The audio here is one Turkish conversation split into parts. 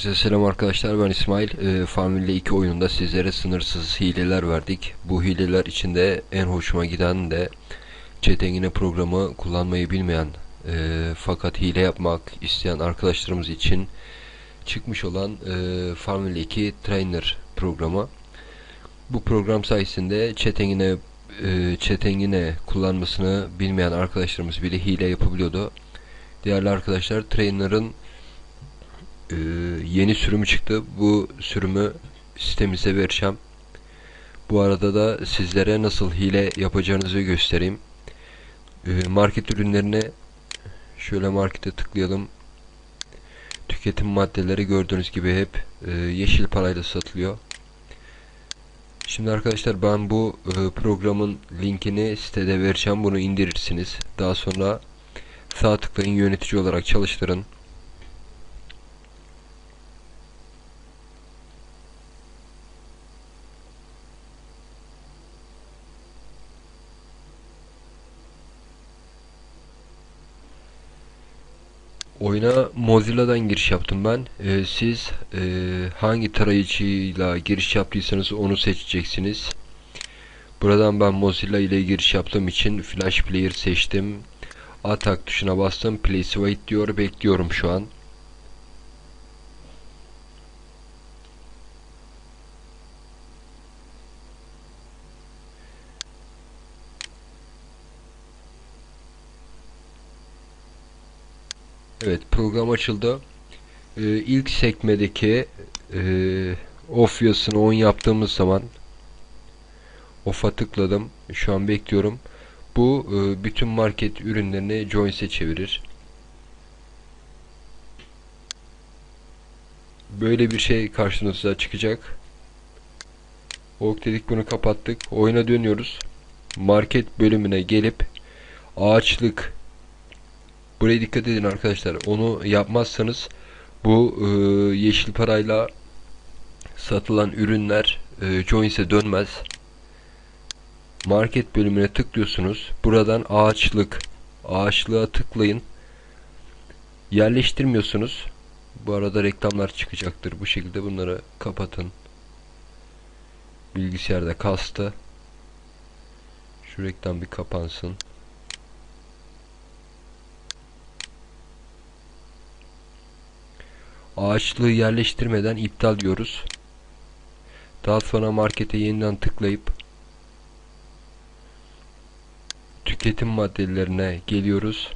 Herkese selam arkadaşlar. Ben İsmail. Ee, Family 2 oyununda sizlere sınırsız hileler verdik. Bu hileler içinde en hoşuma giden de Chatengine programı kullanmayı bilmeyen e, fakat hile yapmak isteyen arkadaşlarımız için çıkmış olan e, Family 2 Trainer programı. Bu program sayesinde Chatengine e, Chatengine kullanmasını bilmeyen arkadaşlarımız bile hile yapabiliyordu. Değerli arkadaşlar Trainer'ın ee, yeni sürümü çıktı. Bu sürümü sitemize vereceğim. Bu arada da sizlere nasıl hile yapacağınızı göstereyim. Ee, market ürünlerine şöyle markete tıklayalım. Tüketim maddeleri gördüğünüz gibi hep e, yeşil parayla satılıyor. Şimdi arkadaşlar ben bu e, programın linkini sitede vereceğim. Bunu indirirsiniz. Daha sonra sağ tıklayın yönetici olarak çalıştırın. Oyuna Mozilla'dan giriş yaptım ben. Ee, siz e, hangi tarayıcıyla giriş yaptıysanız onu seçeceksiniz. Buradan ben Mozilla ile giriş yaptığım için Flash Player seçtim. Atak tuşuna bastım. Please wait diyor. Bekliyorum şu an. Evet program açıldı. Ee, ilk sekmedeki e, yazısını on yaptığımız zaman off'a tıkladım. Şu an bekliyorum. Bu e, bütün market ürünlerini Joins'e çevirir. Böyle bir şey karşınıza çıkacak. Ok dedik bunu kapattık. Oyuna dönüyoruz. Market bölümüne gelip ağaçlık Buraya dikkat edin arkadaşlar. Onu yapmazsanız bu e, yeşil parayla satılan ürünler e, Joins'e dönmez. Market bölümüne tıklıyorsunuz. Buradan ağaçlık ağaçlığa tıklayın. Yerleştirmiyorsunuz. Bu arada reklamlar çıkacaktır. Bu şekilde bunları kapatın. Bilgisayarda kastı. Şu reklam bir kapansın. Ağaçlığı yerleştirmeden iptal diyoruz. Daha sonra markete yeniden tıklayıp tüketim maddelerine geliyoruz.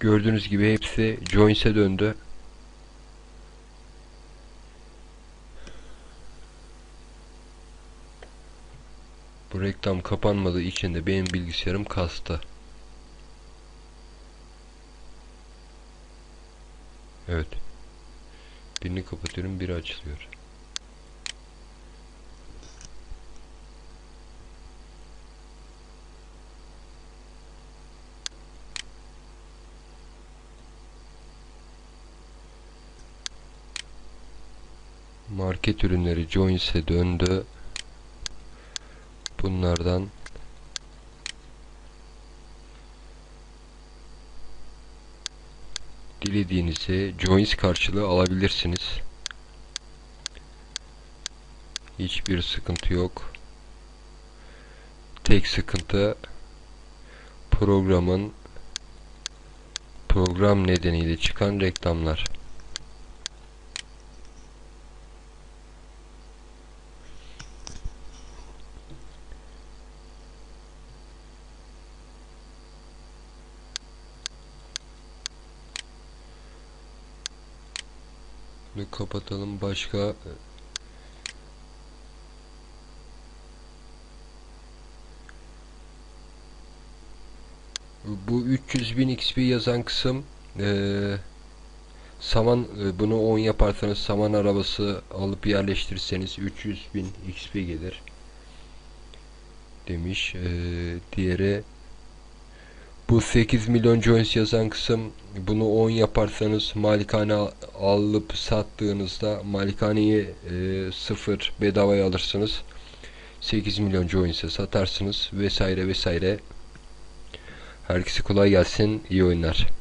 Gördüğünüz gibi hepsi Joins'e döndü. Bu reklam kapanmadığı için de benim bilgisayarım kastı. Evet. Birini kapatıyorum, biri açılıyor. Market ürünleri Joins'e döndü. Bunlardan dilediğinizi joins karşılığı alabilirsiniz. Hiçbir sıkıntı yok. Tek sıkıntı programın program nedeniyle çıkan reklamlar. Bunu kapatalım. Başka bu 300 bin XP yazan kısım ee, saman e, bunu 10 yaparsanız saman arabası alıp yerleştirirseniz 300 bin XP gelir demiş. E, diğeri bu 8 milyon joins yazan kısım bunu 10 yaparsanız malikane alıp sattığınızda malikaneyi e, 0 bedavaya alırsınız. 8 milyon joins'e satarsınız vesaire vesaire. Herkese kolay gelsin. iyi oyunlar.